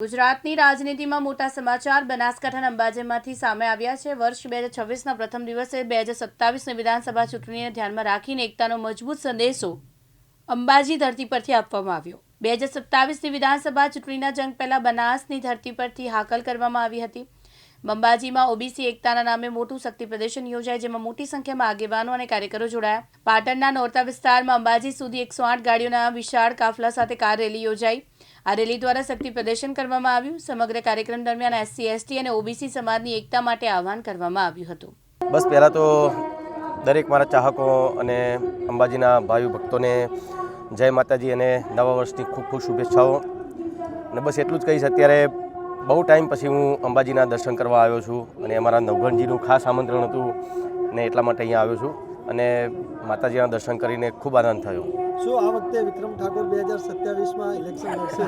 ગુજરાતની રાજનીતિમાં મોટા સમાચાર. બનાસકાંઠાના અંબાજીમાંથી સામે આવ્યા છે. વર્ષ બે હજાર છવ્વીસના પ્રથમ દિવસે બે હજાર સત્તાવીસની વિધાનસભા ચૂંટણીને ધ્યાનમાં રાખીને એકતાનો મજબૂત સંદેશો અંબાજી ધરતી પરથી આપવામાં આવ્યો. બે હજાર સત્તાવીસની વિધાનસભા ચૂંટણીના જંગ પહેલા બનાસની ધરતી પરથી હાકલ કરવામાં આવી હતી. અંબાજીમાં ઓબીસી એકતાના નામે મોટું શક્તિ પ્રદર્શન યોજાય, જેમાં મોટી સંખ્યામાં આગેવાનો અને કાર્યકરો જોડાયા. પાટણના નોરતા વિસ્તારમાં અંબાજી સુધી એકસો આઠ ગાડીઓના વિશાળ કાફલા સાથે કાર રેલી યોજાઈ. આ રેલી દ્વારા શક્તિ પ્રદર્શન કરવામાં આવ્યું. સમગ્ર કાર્યક્રમ દરમિયાન એસસી, એસટી અને ઓબીસી સમાજની એકતા માટે આહવાન કરવામાં આવ્યું હતું. બસ પહેલાં તો દરેક મારા ચાહકો અને અંબાજીના ભાવિ ભક્તોને જય માતાજી અને નવા વર્ષની ખૂબ ખૂબ શુભેચ્છાઓ. અને બસ એટલું જ કહીશ, અત્યારે બહુ ટાઈમ પછી હું અંબાજીના દર્શન કરવા આવ્યો છું અને અમારા નવઘણજીનું ખાસ આમંત્રણ હતું અને એટલા માટે અહીંયા આવ્યો છું અને માતાજીના દર્શન કરીને ખૂબ આનંદ થયો. શું આ વખતે વિક્રમ ઠાકોર બે હજાર સત્યાવીસમાં ઇલેક્શન લડશે?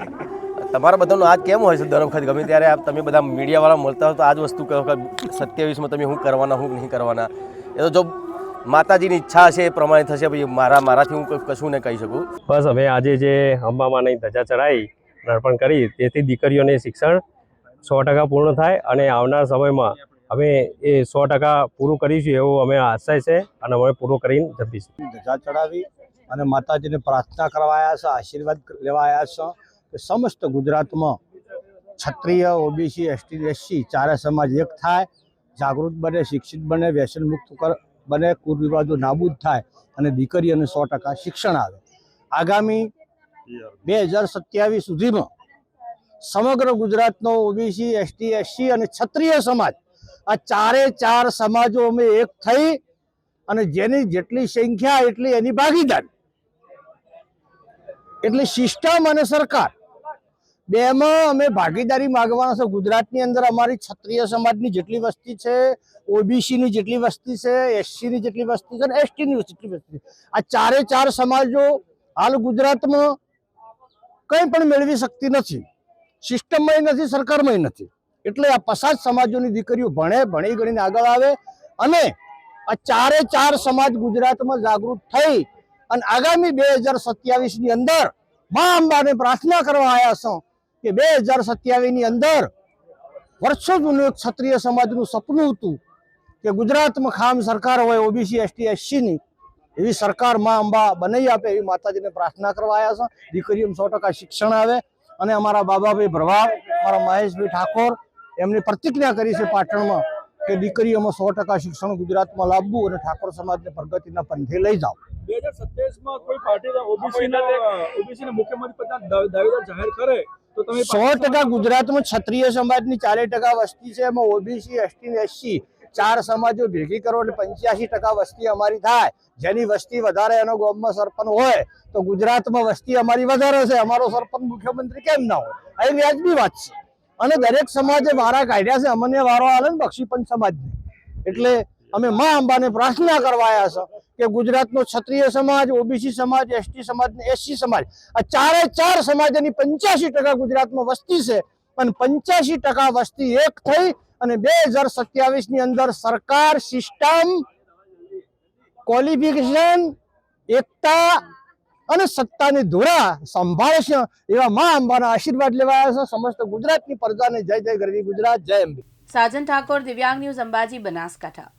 તમારા બધાનો આજ કેમ હોય છે? દર વખત ગમે ત્યારે આપ તમે બધા મીડિયાવાળા મળતા હો તો આ જ વસ્તુ કહો કે સત્યાવીસમાં તમે શું કરવાના શું નહીં કરવાના? એ તો જો માતાજીની ઈચ્છા હશે એ પ્રમાણે થશે પછી મારા મારાથી હું કશું ને કહી શકું. બસ અમે આજે જે અંબામાની ધજા ચડાવી અર્પણ કરી. તેથી દીકરીઓને શિક્ષણ સો ટકા પૂર્ણ થાય અને આવનાર સમયમાં અમે એ સો ટકા પૂરું કરીશું એવો અમે આશય છે અને અમે પૂરું કરીને જપીશું. ધજા ચડાવી અને માતાજીને પ્રાર્થના કરવા આવ્યા છે, આશીર્વાદ લેવા આવ્યા છે કે સમસ્ત ગુજરાતમાં ક્ષત્રિય, ઓબીસી, એસટી, એસસી ચારે સમાજ એક થાય, જાગૃત બને, શિક્ષિત બને, વ્યસન મુક્ત કર, બને કુરિવાજો નાબૂદ થાય અને દીકરીઓને સો ટકા શિક્ષણ આવે. આગામી બે હજાર સત્યાવીસ સુધીમાં સમગ્ર ગુજરાતનો ઓબીસી, એસટી, એસસી અને ક્ષત્રિય સમાજ, આ ચારે ચાર સમાજો અમે એક થઈ અને જેની જેટલી સંખ્યા એટલી એની ભાગીદારી. એટલે સિસ્ટમ અને સરકાર બેમાં અમે ભાગીદારી માગવાના છે. ગુજરાતની અંદર અમારી ક્ષત્રિય સમાજની જેટલી વસ્તી છે, ઓબીસીની જેટલી વસ્તી છે, એસસીની જેટલી વસ્તી છે એસટીની જેટલી વસ્તી આ ચારે ચાર સમાજો હાલ ગુજરાતમાં કંઈ પણ મેળવી શકતી નથી. સિસ્ટમમાં નથી, સરકારમાં નથી. એટલે આ પસાદ સમાજોની દીકરીઓ ભણે, ભણી ગણીને આગળ આવે અને આ ચારે ચાર સમાજ ગુજરાતમાં જાગૃત થઈ અને આગામી બે હજાર સત્યાવીસની અંદર મા અંબાને પ્રાર્થના કરવા આવ્યા છો કે બે હજાર સત્યાવીસની અંદર વર્ષો જૂનું એક ક્ષત્રિય સમાજનું સપનું હતું કે ગુજરાતમાં ખામ સરકાર હોય, ઓબીસી, એસટી એસસી ની એવી સરકાર મા અંબા બનાવી આપે એવી માતાજીને પ્રાર્થના કરવા આવ્યા છો. દીકરીઓને સો ટકા શિક્ષણ આવે અને અમારા બાબાભાઈ ભરવાડ અમારા મહેશભાઈ ઠાકોર એમની પ્રતિજ્ઞા કરી છે પાટણમાં કે દીકરીઓમાં સો ટકા શિક્ષણ ગુજરાતમાં લાવવું અને ઠાકોર સમાજને પ્રગતિના પંથે લઈ જાવ બે હજાર સત્યાવીસમાં કોઈ પાર્ટી ઓબીસી ઓબીસી મુખ્યમંત્રી પદના દાવેદાર જાહેર કરે તમે સો ટકા ગુજરાતમાં ક્ષત્રિય સમાજની ચાલીસ ટકા વસ્તી છે. એમાં ઓબીસી એસટી એસસી ચાર સમાજો ભેગી કરો એટલે પંચ્યાસી ટકા વસ્તી અમારી થાય. જેની વસ્તી વધારે એનો ગામમાં સરપંચ હોય, તો ગુજરાતમાં વસ્તી અમારી વધારે છે. અમારો સરપંચ મુખ્યમંત્રી કેમ ના હોય? એ વ્યાજબી વાત છે. અને દરેક સમાજે વારા કાઢ્યા છે. અમને વારો આવે ને બક્ષીપંચ સમાજને. એટલે અમે મા અંબાને પ્રાર્થના કરવા આવ્યા છે કે ગુજરાતનો ક્ષત્રિય સમાજ, ઓબીસી સમાજ, એસટી સમાજ ને એસસી સમાજ, આ ચારે ચાર સમાજની પંચ્યાસી ટકા ગુજરાતમાં વસ્તી છે. અને પંચ્યાસી ટકા વસ્તી એક થઈ અને બે હજાર સત્યાવીસની અંદર સરકાર સિસ્ટમ ક્વોલિફિકેશન એકતા અને સત્તાની ધોરા સંભાળશે એવા મા અંબાના આશીર્વાદ લેવા આવ્યા છે. સમસ્ત ગુજરાતની પ્રજાને જય જય ગરવી ગુજરાત, જય અંબે. સાજન ઠાકોર, દિવ્યાંગ ન્યૂઝ અંબાજી, બનાસકાંઠા.